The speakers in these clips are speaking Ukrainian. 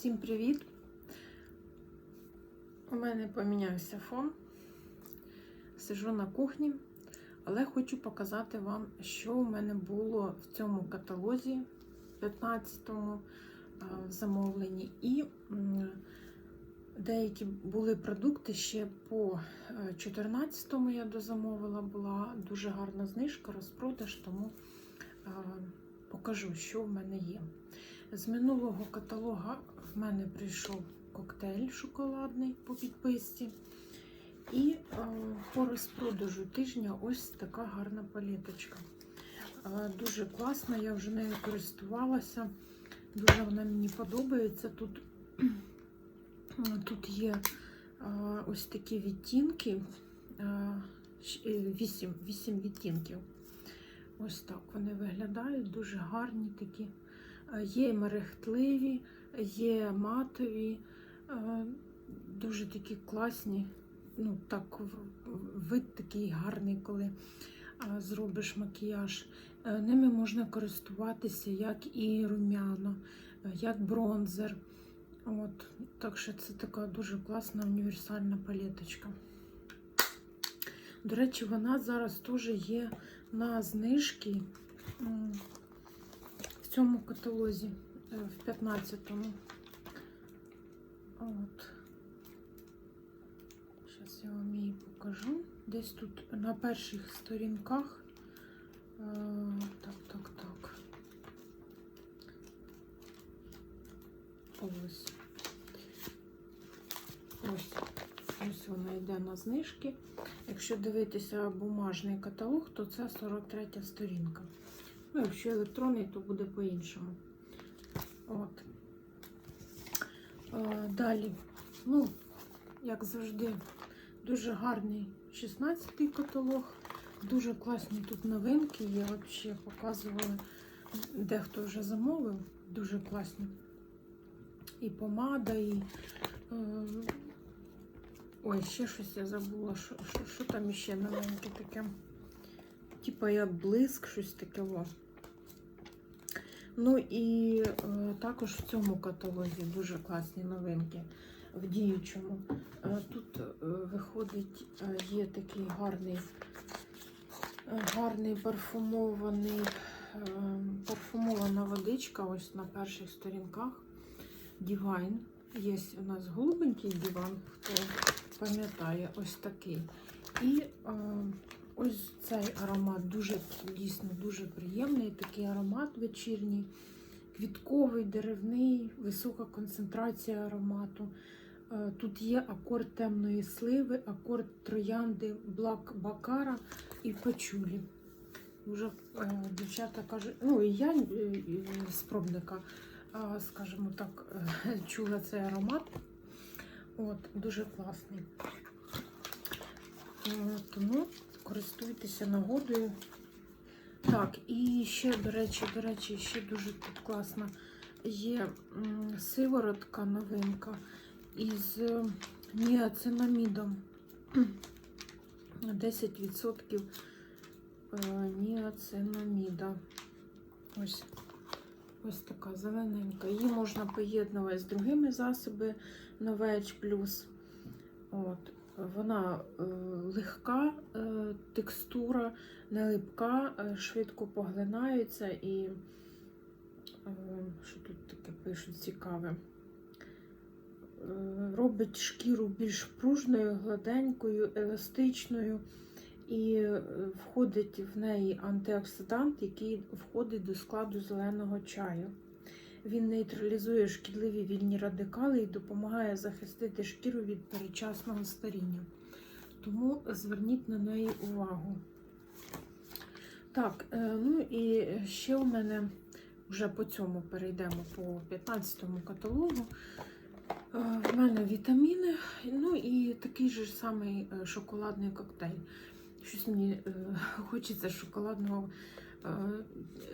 Всім привіт! У мене помінявся фон. Сижу на кухні, але хочу показати вам, що у мене було в цьому каталозі 15-му в замовленні. І деякі були продукти ще по 14-му я дозамовила, була дуже гарна знижка, розпродаж, тому покажу, що в мене є. З минулого каталога в мене прийшов коктейль шоколадний по підписці. І е, по розпродажу тижня ось така гарна паліточка. Е, дуже класна, я вже нею користувалася. Дуже вона мені подобається. Тут, тут є е, ось такі відтінки, е, 8, 8 відтінків. Ось так вони виглядають, дуже гарні такі. Є мерехтливі, є матові, е, дуже такі класні. Ну, так, вид такий гарний, коли е, зробиш макіяж. Е, Ними можна користуватися як і румяна, е, як бронзер. От, так що це така дуже класна універсальна палеточка. До речі, вона зараз теж є на знижки в цьому каталозі, в 15-му. От. Зараз я вам її покажу. Десь тут на перших сторінках. Е, Так, так, так. Ось. Ось. Ось вона йде на знижки. Якщо дивитися бумажний каталог, то це 43 сторінка. Ну, якщо електронний, то буде по-іншому. От. Е, Далі, ну, як завжди, дуже гарний 16-й каталог. Дуже класні тут новинки є. Взагалі показували, дехто вже замовив. Дуже класні. І помада, і. Е, Ой, ще щось я забула. Що, що, що там іще новеньке таке? Типа як блиск, щось таке. Во. Ну і е, також в цьому каталозі дуже класні новинки в діючому. Е, тут е, виходить, є такий гарний, гарний парфумований, парфумована водичка ось на перших сторінках. Divine. Є у нас голубенький диван, хто пам'ятає, ось такий. І ось цей аромат дуже дійсно дуже приємний. Такий аромат вечірній, квітковий, деревний, висока концентрація аромату. Е, Тут є акорд темної сливи, акорд троянди, блак бакара і пачулі. Вже е, дівчата кажуть, ну і я е, е, скажімо так, чула цей аромат. От, дуже класний. Тому користуйтеся нагодою. Так, і ще, до речі, до речі, ще дуже тут класна є сиворотка новинка із ніацинамідом. 10% е, ніацинаміда. Ось, ось така зелененька. Її можна поєднувати з другими засобами Новеч Плюс. От. Вона е, легка, е, текстура, не липка, е, швидко поглинається і що тут таке пишуть цікаве. Робить шкіру більш пружною, гладенькою, еластичною і входить в неї антиоксидант, який входить до складу зеленого чаю. Він нейтралізує шкідливі вільні радикали і допомагає захистити шкіру від передчасного старіння. Тому зверніть на неї увагу. Так, е, ну і ще у мене вже по цьому перейдемо по 15-му каталогу. Е, В мене вітаміни, ну і такий же самий е, шоколадний коктейль. Щось мені хочеться шоколадного. Е,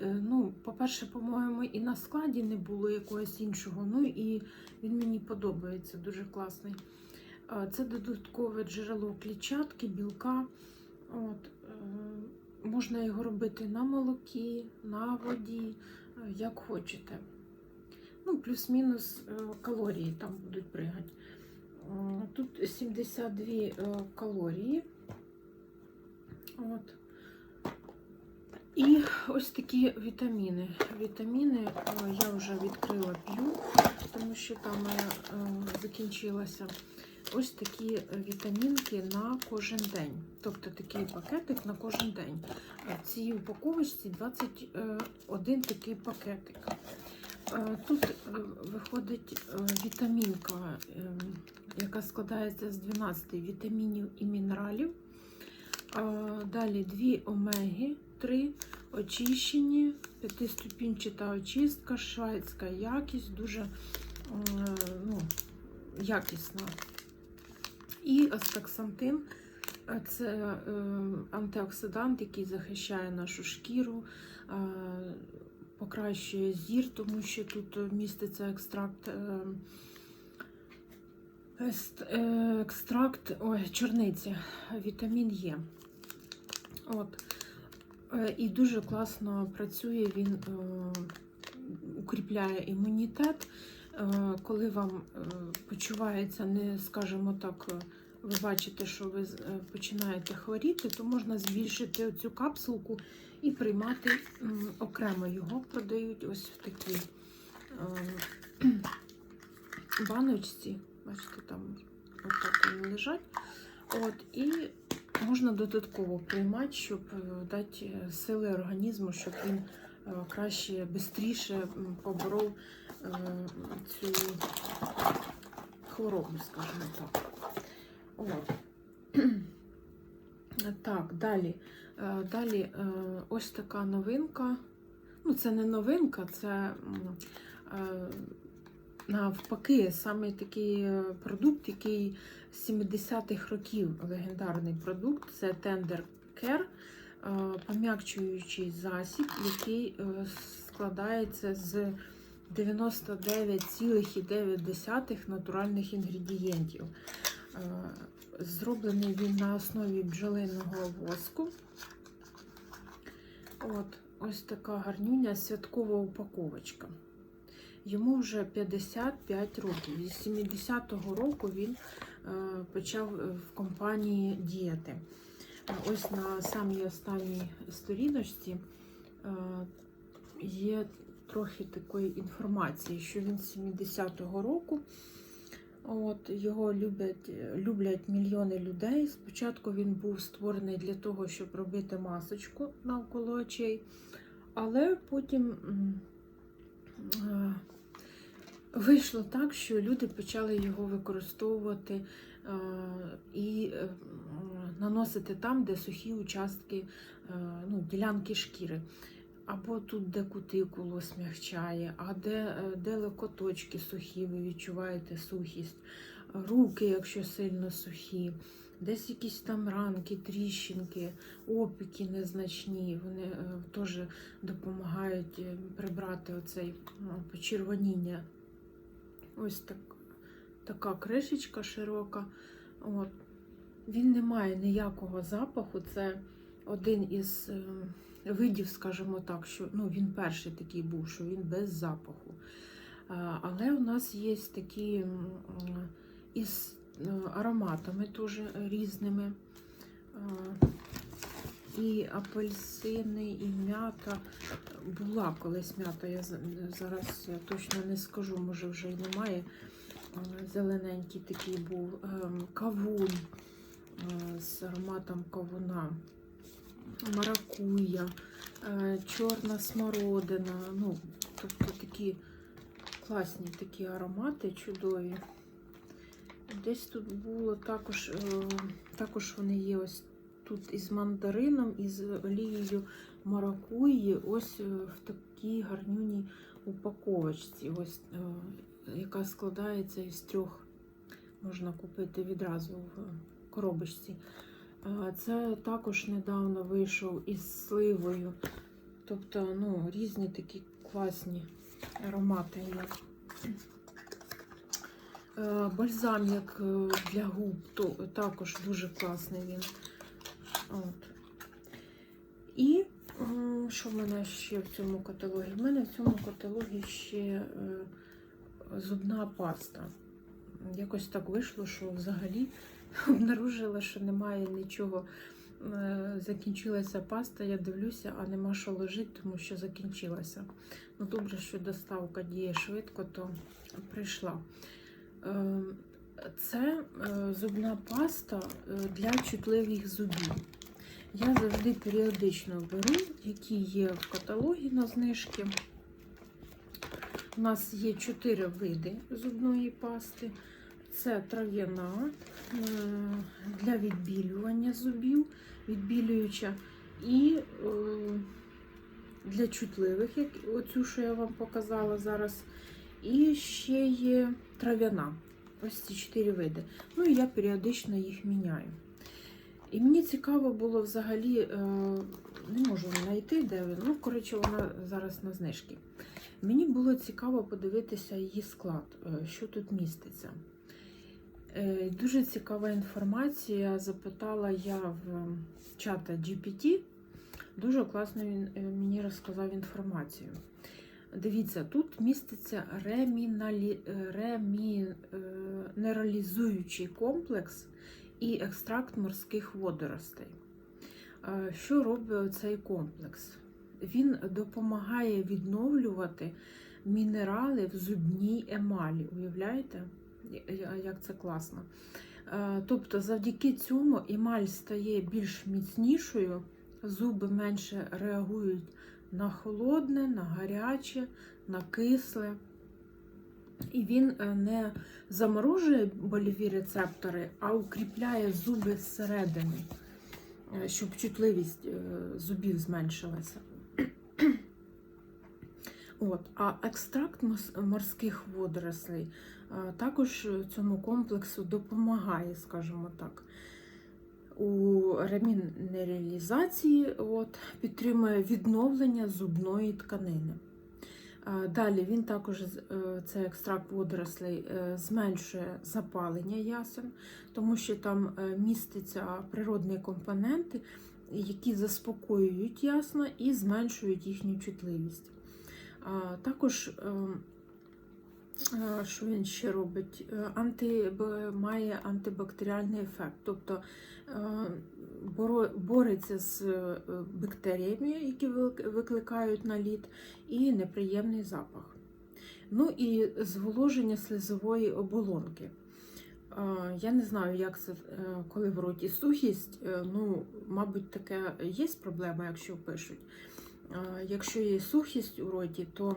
е, Ну, по-перше, по-моєму, і на складі не було якогось іншого. Ну і він мені подобається, дуже класний. Е, Це додаткове джерело клітчатки, білка. От, можна його робити на молокі, на воді, як хочете. Ну, плюс-мінус калорії там будуть пригати. Тут 72 е, калорії. От. І ось такі вітаміни. Вітаміни е, я вже відкрила п'ю, тому що там е, е, закінчилася. Ось такі вітамінки на кожен день. Тобто такий пакетик на кожен день. В цій упаковочці 21 такий пакетик. Тут виходить вітамінка, яка складається з 12 вітамінів і мінералів. Далі дві омеги, 3 очищені, п'ятиступінчата очистка, шведська якість, дуже е, ну, якісна. І астаксантин це е, антиоксидант, який захищає нашу шкіру, покращує зір, тому що тут міститься екстракт. е, Екстракт ой, чорниці, вітамін Е. От. Е, І дуже класно працює, він е, укріпляє імунітет. Е, Коли вам почувається, не скажімо так, ви бачите, що ви починаєте хворіти, то можна збільшити цю капсулку і приймати окремо його продають ось в такій баночці. Бачите, там отак вони лежать. От, і можна додатково приймати, щоб е, дати е, сили організму, щоб він е, краще, швидше поборов цю хворобу, скажімо так. От. Так, далі. Далі ось така новинка. Ну, це не новинка, це навпаки саме такий е, продукт, який з 70-х років легендарний продукт це Tender Care, е, пом'якчуючий засіб, який е, складається з 99,9 натуральних інгредієнтів. Зроблений він на основі бджолиного воску. От, ось така гарнюня святкова упаковочка. Йому вже 55 років. Зі 70-го року він е, почав в компанії діяти. Е, Ось на самій останній сторіночці е, є трохи такої інформації, що він з 70-го року. От, його люблять, люблять мільйони людей. Спочатку він був створений для того, щоб робити масочку навколо очей, але потім е, вийшло так, що люди почали його використовувати е, і е, наносити там, де сухі участки, е, ну, ділянки шкіри. Або тут, де кутикулу смягчає, а де, де локоточки сухі, ви відчуваєте сухість, руки, якщо сильно сухі, десь якісь там ранки, тріщинки, опіки незначні, вони теж допомагають прибрати оцей ну, почервоніння. Ось так, така кришечка широка. От. Він не має ніякого запаху. Це один із е, видів, скажімо так, що ну, він перший такий був, що він без запаху. Але у нас є такі із е, ароматами теж різними. І апельсини, і м'ята. Була колись м'ята, я зараз точно не скажу, може вже й немає. Е, Зелененький такий був ем, кавун е, з ароматом кавуна, маракуя, е, чорна смородина. Ну, тобто такі класні такі аромати чудові. Десь тут було також, також вони є ось тут із мандарином, із олією маракуї, ось е, в такій гарнюній упаковочці, ось, е, яка складається із трьох, можна купити відразу в коробочці. Це також недавно вийшов із сливою. Тобто, ну, різні такі класні аромати є. Е, Бальзам як для губ, то також дуже класний він. От. І що в мене ще в цьому каталогі? В мене в цьому каталогі ще е, зубна паста. Якось так вийшло, що взагалі обнаружила, що немає нічого. Е, Закінчилася паста, я дивлюся, а нема що лежить, тому що закінчилася. Ну, добре, що доставка діє швидко, то прийшла. Е, Це зубна паста для чутливих зубів. Я завжди періодично беру, які є в каталогі на знижки. У нас є чотири види зубної пасти. Це трав'яна е, для відбілювання зубів, відбілююча, і е, для чутливих, як оцю, що я вам показала зараз. І ще є трав'яна. Ось ці чотири види. Ну і я періодично їх міняю. І мені цікаво було взагалі, е, не можу знайти, де. Ну, коротше, вона зараз на знижці. Мені було цікаво подивитися її склад, е, що тут міститься. Е, Дуже цікава інформація. Запитала я в чата GPT. Дуже класно він мені розказав інформацію. Дивіться, тут міститься реміналі... ремінералізуючий комплекс і екстракт морських водоростей. Що робить цей комплекс? Він допомагає відновлювати мінерали в зубній емалі. Уявляєте, як це класно? Тобто, завдяки цьому емаль стає більш міцнішою, зуби менше реагують на холодне, на гаряче, на кисле. І він е, не заморожує больові рецептори, а укріпляє зуби зсередини, е, щоб чутливість е, зубів зменшилася. От. А екстракт морських водорослей також цьому комплексу допомагає, скажімо так. У ремінералізації от, підтримує відновлення зубної тканини. Далі він також е, цей екстракт водорослей е, зменшує запалення ясен, тому що там е, містяться природні компоненти, які заспокоюють ясна і зменшують їхню чутливість. Також, е, е, що він ще робить, Е, анти, має антибактеріальний ефект, тобто е, бореться з е, бактеріями, які вик- викликають наліт, і неприємний запах. Ну і зволоження слизової оболонки. Я не знаю, як це, коли в роті сухість. Ну, мабуть, таке є проблема, якщо пишуть. Якщо є сухість у роті, то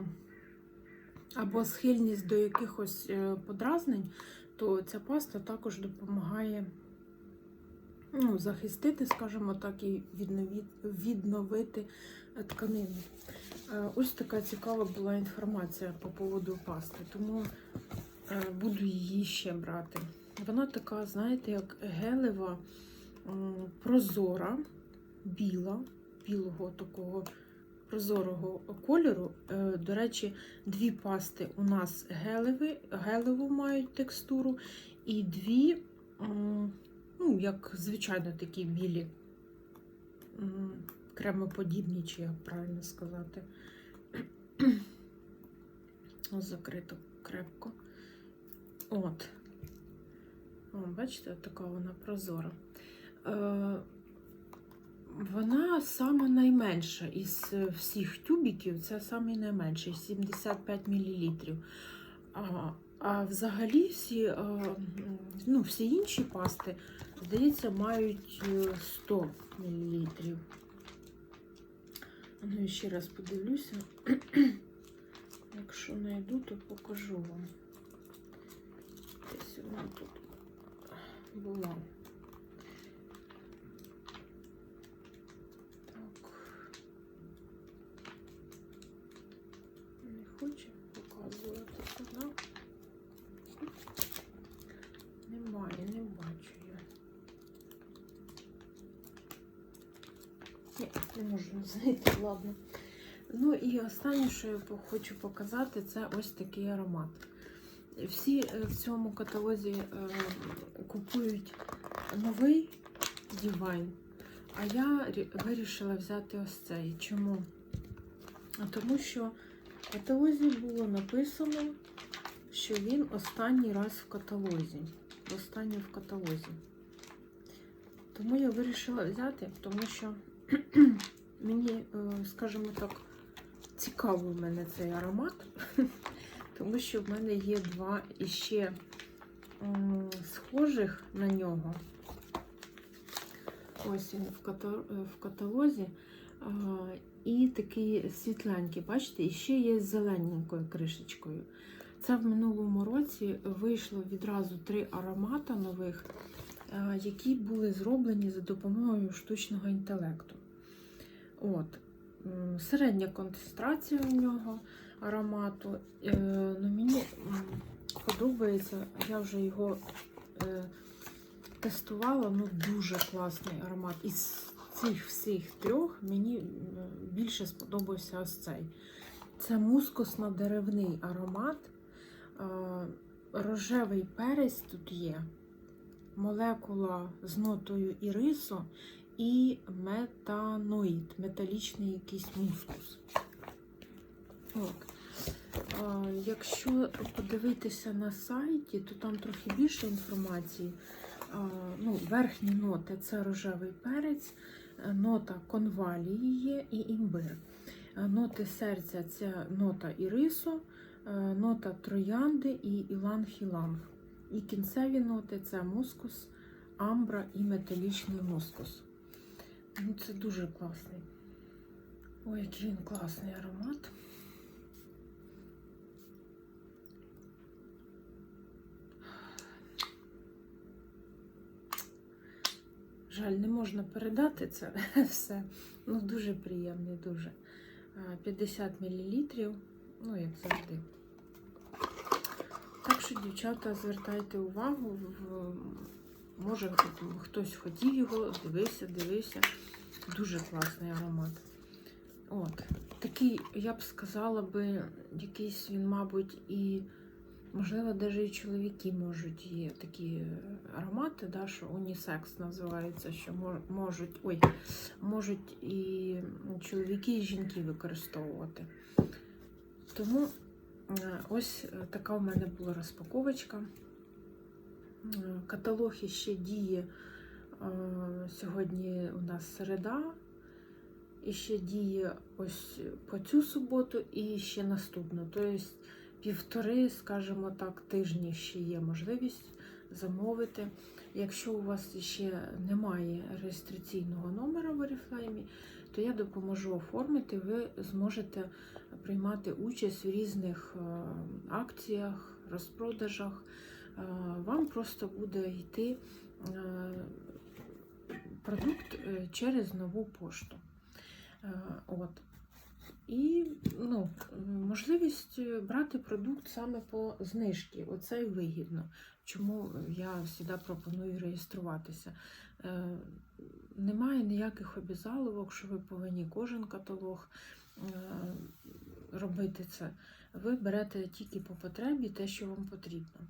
або схильність до якихось е, подразнень, то ця паста також допомагає ну, захистити, скажімо так, і відновити е, тканину. Е, Ось така цікава була інформація по поводу пасти, тому буду її ще брати. Вона така, знаєте, як гелева, прозора, біла, білого такого прозорого кольору. Е, До речі, дві пасти у нас гелеві, гелеву мають текстуру, і дві, ну, як звичайно, такі білі, кремоподібні, чи як правильно сказати. Закрито крепко. От. О, бачите, така вона прозора. Е, вона сама найменша із е, всіх тюбіків, це самий найменший 75 мл. А, а взагалі всі, е, ну, всі інші пасти, здається, мають е, 100 мл. Ну, ще раз подивлюся. Якщо знайду, то покажу вам. Десь вона тут була. Не можу знайти, ладно. Ну і останнє, що я хочу показати, це ось такий аромат. Всі е, в цьому каталозі е, купують новий Divine, а я вирішила взяти ось цей. Чому? Тому що в каталозі було написано, що він останній раз в каталозі. Останній в каталозі. Тому я вирішила взяти, тому що мені, е, скажімо так, цікавий в мене цей аромат, тому що в мене є два іще схожих на нього. Ось він в, е, каталозі. І такий світленький, бачите, і ще є з зелененькою кришечкою. Це в минулому році вийшло відразу три аромата нових, е, які були зроблені за допомогою штучного інтелекту. От. Середня концентрація у нього аромату. Е, Ну, мені подобається, я вже його е, тестувала, ну дуже класний аромат. Із цих всіх трьох мені більше сподобався ось цей. Це мускусно-деревний аромат. Е, Рожевий перець тут є, молекула з нотою ірису і метаноїд, металічний якийсь мускус. От. Якщо подивитися на сайті, то там трохи більше інформації. Ну, верхні ноти це рожевий перець, нота конвалії є і імбир. Ноти серця це нота ірису, нота троянди і іланг-іланг. І кінцеві ноти це мускус, амбра і металічний мускус. Ну, це дуже класний. Ой, який він класний аромат. Жаль, не можна передати це все. Ну, дуже приємний, дуже. 50 мл, ну, як завжди. Так що, дівчата, звертайте увагу, в- може хтось хотів його, дивився, дивився. Дуже класний аромат. От. Такий, я б сказала би, якийсь він, мабуть, і, можливо, навіть і чоловіки можуть є такі аромати, да, що унісекс називається, що можуть, ой, можуть і чоловіки, і жінки використовувати. Тому е, ось е, така в мене була розпаковочка. Каталог ще діє е, сьогодні у нас середа. І ще діє ось по цю суботу і ще наступну. Тобто півтори, скажімо так, тижні ще є можливість замовити. Якщо у вас ще немає реєстраційного номера в Oriflame, то я допоможу оформити. Ви зможете приймати участь в різних е, акціях, розпродажах. Е, Вам просто буде йти е, продукт е, через нову пошту. От. І ну, можливість брати продукт саме по знижці. Оце і вигідно. Чому я завжди пропоную реєструватися. Немає ніяких обязаловок, що ви повинні кожен каталог робити це. Ви берете тільки по потребі те, що вам потрібно.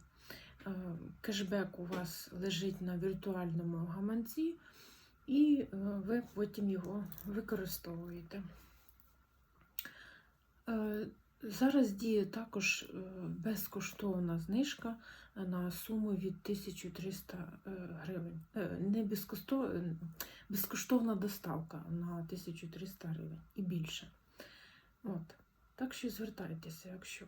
Е, Кешбек у вас лежить на віртуальному гаманці, і е, ви потім його використовуєте. Е, Зараз діє також безкоштовна знижка на суму від 1300 е, гривень. Не безкоштовна доставка на 1300 гривень і більше. От. Так що звертайтеся, якщо.